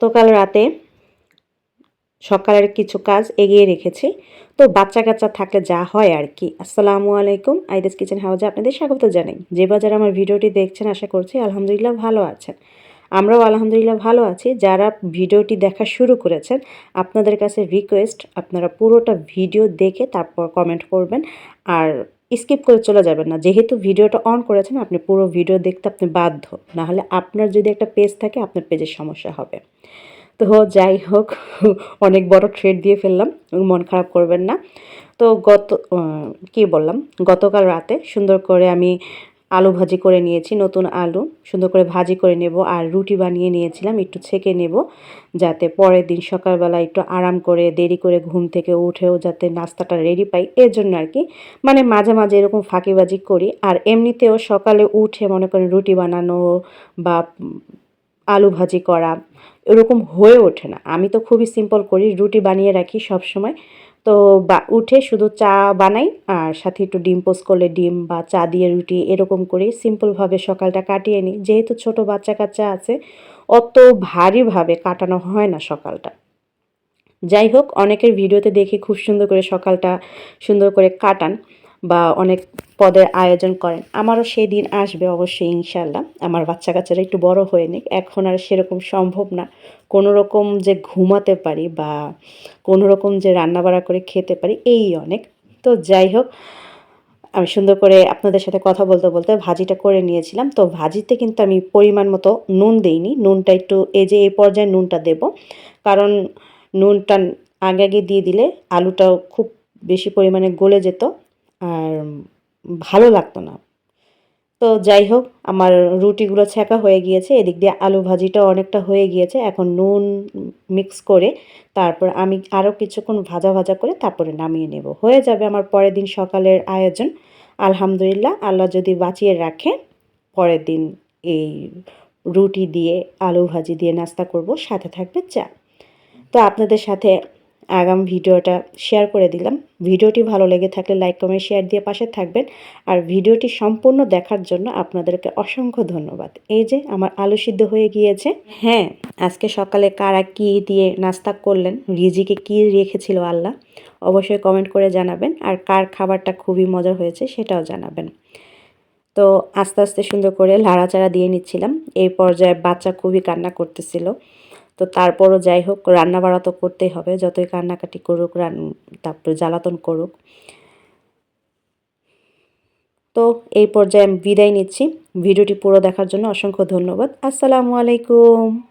গতকাল রাতে সকালের কিছু কাজ এগিয়ে রেখেছি। তো বাচ্চা কাচ্চা থাকলে যা হয় আর কি। আসসালামু আলাইকুম, আইদাস কিচেন হাউজে আপনাদের স্বাগত জানাই। যে বাজার আমার ভিডিওটি দেখছেন আশা করছি আলহামদুলিল্লাহ ভালো আছেন। আমরাও আলহামদুলিল্লাহ ভালো আছি। যারা ভিডিওটি দেখা শুরু করেছেন, আপনাদের কাছে রিকোয়েস্ট আপনারা পুরোটা ভিডিও দেখে তারপর কমেন্ট করবেন। আর স্কিপ করে চলে যাবেন না। যেহেতু ভিডিওটা অন করেছেন, আপনি পুরো ভিডিও দেখতে আপনি বাধ্য। নাহলে আপনার যদি একটা পেজ থাকে, আপনার পেজের সমস্যা হবে। তো যাই হোক, অনেক বড় ট্রেড দিয়ে ফেললাম, মন খারাপ করবেন না। তো গত কি বললাম? গতকাল রাতে সুন্দর করে আমি আলু ভাজি করে নিয়েছি, নতুন আলু। সুন্দর করে ভাজি করে নেব আর রুটি বানিয়ে নিয়েছিলাম, একটু ছেঁকে নেব যাতে পরের দিন সকালবেলা একটু আরাম করে, দেরি করে ঘুম থেকে উঠেও যাতে নাস্তাটা রেডি পাই। এর জন্য আর কি মানে মাঝে মাঝে এরকম ফাঁকিবাজি করি। আর এমনিতেও সকালে উঠে মনে করেন রুটি বানানো বা আলু ভাজি করা এরকম হয়ে ওঠে না। আমি তো খুবই সিম্পল করি, রুটি বানিয়ে রাখি সব সময় তো বা, উঠে শুধু চা বানাই আর সাথে একটু ডিম পোস্ট করলে ডিম বা চা দিয়ে রুটি এরকম করে সিম্পলভাবে সকালটা কাটিয়ে নিই। যেহেতু ছোট বাচ্চা কাচ্চা আছে, অত ভারীভাবে কাটানো হয় না সকালটা। যাই হোক, অনেকের ভিডিওতে দেখি খুব সুন্দর করে সকালটা সুন্দর করে কাটান। বা অনেক পদের আয়োজন করেন। আমারও সেই দিন আসবে অবশ্যই ইনশাল্লাহ আমার বাচ্চা কাচ্চারা একটু বড় হয়ে নিক। এখন আর সেরকম সম্ভব না। কোনো রকম যে ঘুমাতে পারি বা কোনো রকম যে রান্নাবাড়া করে খেতে পারি, এই অনেক। তো যাই হোক, আমি সুন্দর করে আপনাদের সাথে কথা বলতে বলতে ভাজিটা করে নিয়েছিলাম। তো ভাজিতে কিন্তু আমি পরিমাণ মতো নুন দিইনি। নুনটা একটু এই যে এই পর্যায়ে নুনটা দেব। কারণ নুনটা আগে আগে দিয়ে দিলে আলুটাও খুব বেশি পরিমাণে গলে যেত। আর ভালো লাগতো না। তো যাই হোক, আমার রুটিগুলো ছ্যাঁকা হয়ে গিয়েছে। এদিক দিয়ে আলু ভাজিটাও অনেকটা হয়ে গিয়েছে। এখন নুন মিক্স করে তারপর আমি আরও কিছুক্ষণ ভাজা ভাজা করে তারপরে নামিয়ে নেব। হয়ে যাবে আমার পরের দিন সকালের আয়োজন। আলহামদুলিল্লাহ, আল্লাহ যদি বাঁচিয়ে রাখে, পরের দিন এই রুটি দিয়ে, আলু ভাজি দিয়ে নাস্তা করব। সাথে থাকবে চা। তো আপনাদের সাথে আগাম ভিডিওটা শেয়ার করে দিলাম। ভিডিওটি ভালো লেগে থাকলে লাইক কমেন্ট শেয়ার দিয়ে পাশে থাকবেন। আর ভিডিওটি সম্পূর্ণ দেখার জন্য আপনাদেরকে অসংখ্য ধন্যবাদ। এই যে আমার আলু সিদ্ধ হয়ে গিয়েছে। হ্যাঁ আজকে সকালে কারা কি দিয়ে নাস্তা করলেন, রিজিকে কি রেখেছিল আল্লাহ, অবশ্যই কমেন্ট করে জানাবেন। আর কার খাবারটা খুবই মজার হয়েছে সেটাও জানাবেন। তো আস্তে আস্তে সুন্দর করে লাড়াচাড়া দিয়ে নিচ্ছিলাম। এই পর্যায়ে বাচ্চা খুবই কান্না করতেছিল। তো তারপরও যাই হোক রান্না বাড়া তো করতেই হবে, যতই কান্নাকাটি করুক, রান, তারপরে জ্বালাতন করুক। তো এই পর্যায়ে আমি বিদায় নিচ্ছি। ভিডিওটি পুরো দেখার জন্য অসংখ্য ধন্যবাদ। আসসালামু আলাইকুম।